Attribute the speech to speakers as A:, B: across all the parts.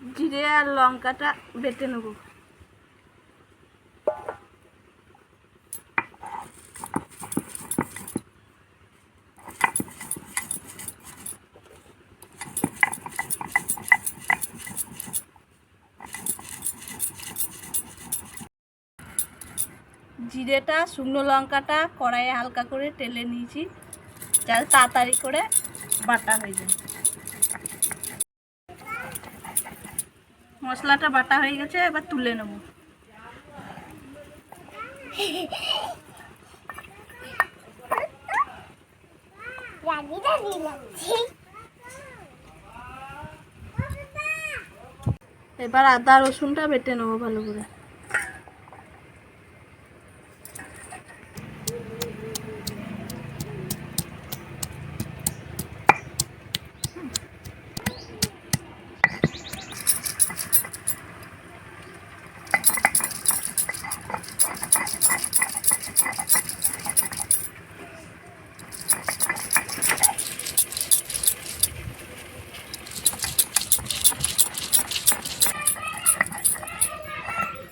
A: জিরে আর লঙ্কাটা বেটে নেব। জিরেটা, শুকনো লঙ্কাটা কড়াইয়ে হালকা করে টেলে নিয়েছি, যাতে তাড়াতাড়ি করে বাটা হয়ে যায়। মশলাটা বাটা হয়ে গেছে এবার তুলে নেব। এবার আদা রসুনটা বেটে নেব ভালো করে।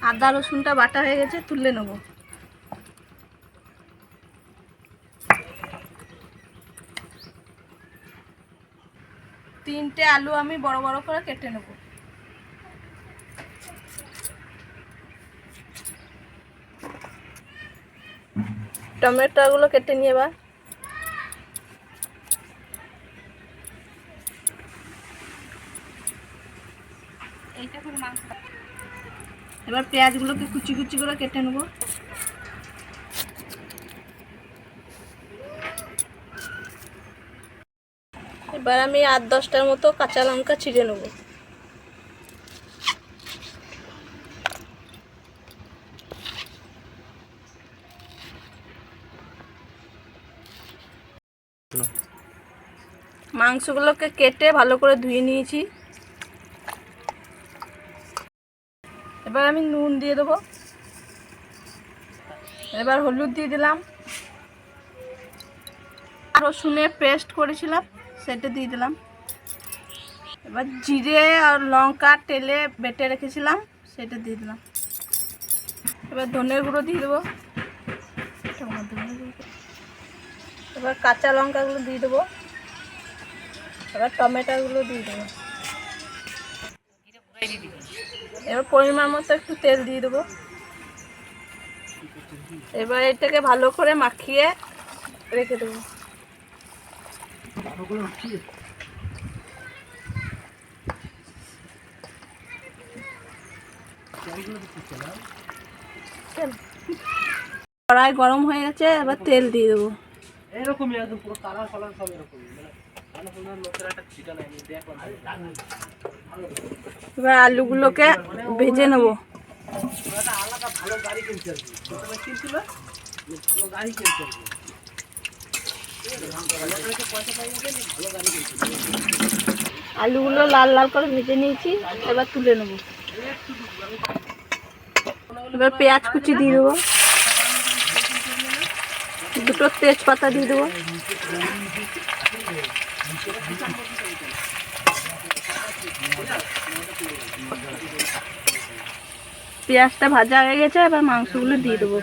A: আদা, রসুনটা বাটা হয়ে গেছে, তুলে নেব। তিনটে আলু আমি বড় বড় করে কেটে নেব। টমেটোগুলো কেটে নিয়ে এবার। এইটা করে মাংস এবার পেঁয়াজগুলোকে কুচি কুচি করে কেটে নেব। এবার আমি আট দশটার মতো কাঁচা লঙ্কা ছিঁড়ে নেব। মাংসগুলোকে কেটে ভালো করে ধুয়ে নিয়েছি। এবার আমি নুন দিয়ে দেবো। এবার হলুদ দিয়ে দিলাম। রসুনে পেস্ট করেছিলাম, সেটা দিয়ে দিলাম। এবার জিরে আর লঙ্কা তেলে বেটে রেখেছিলাম, সেটা দিয়ে দিলাম। এবার ধনের গুঁড়ো দিয়ে দেবো। এবার কাঁচা লঙ্কাগুলো দিয়ে দেবো। এবার টমেটোগুলো দিয়ে দেবো। এবার পরিমাণ মতো একটু তেল দিয়ে দেবো। এবার এটাকে ভালো করে মাখিয়ে রেখে দেবো। কড়াই গরম হয়ে গেছে, এবার তেল দিয়ে দেবো।
B: এরকমই একদম পুরো কালার ফালার সব এরকমই। মানে ছিটা আমি দেখলাম
A: এবার আলুগুলোকে ভেজে নেব। আলুগুলো লাল লাল করে ভেজে নিয়েছি, এবার তুলে নেব। এবার পেঁয়াজ কুচি দিয়ে দেবো। দুটো তেজপাতা দিয়ে দেবো। পেঁয়াজটা ভাজা হয়ে গেছে এবার মাংসগুলো দিয়ে দেবো।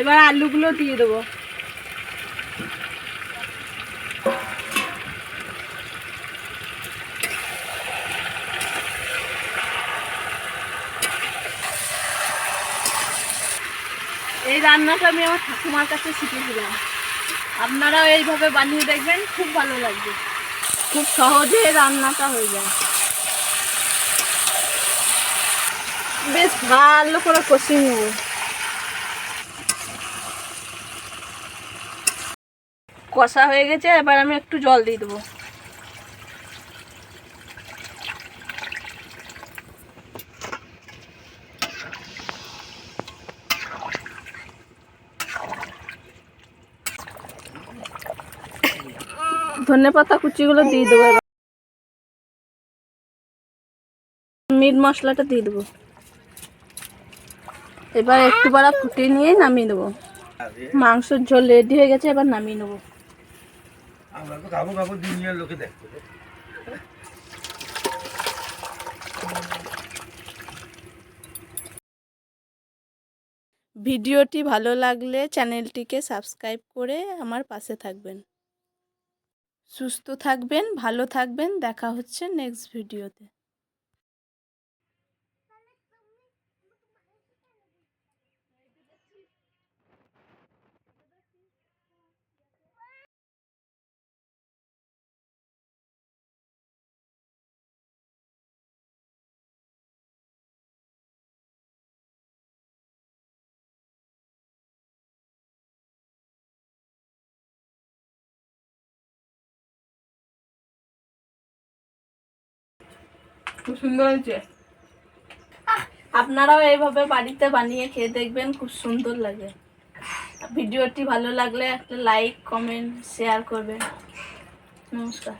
A: এবার আলুগুলো দিয়ে দেবো। এই রান্নাটা আমি আমার ঠাকুমার কাছে শিখেছিলাম আপনারাও এইভাবে বানিয়ে দেখবেন, খুব ভালো লাগবে। খুব সহজে রান্নাটা হয়ে যায়। বেশ ভালো করে কষিয়ে নেব। কষা হয়ে গেছে, এবার আমি একটু জল দিয়ে দেবো। ধনে পাতা কুচিগুলো দিয়ে দেবো মিট মশলাটা দিয়ে দেবো। এবার একটু বাড়া ফুটিয়ে নিয়ে নামিয়ে দেবো। মাংসের ঝোল রেডি হয়ে গেছে, এবার নামিয়ে নেব।
B: আমরা তো দুনিয়ার লোকে দেখতে।
A: ভিডিওটি ভালো লাগলে চ্যানেলটিকে সাবস্ক্রাইব করে আমার পাশে থাকবেন। সুস্থ থাকবেন, ভালো থাকবেন। দেখা হচ্ছে নেক্সট ভিডিওতে খুব সুন্দর হয়েছে। আপনারাও এইভাবে বাড়িতে বানিয়ে খেয়ে দেখবেন, খুব সুন্দর লাগে। ভিডিওটি ভালো লাগলে একটা লাইক কমেন্ট শেয়ার করবেন। নমস্কার।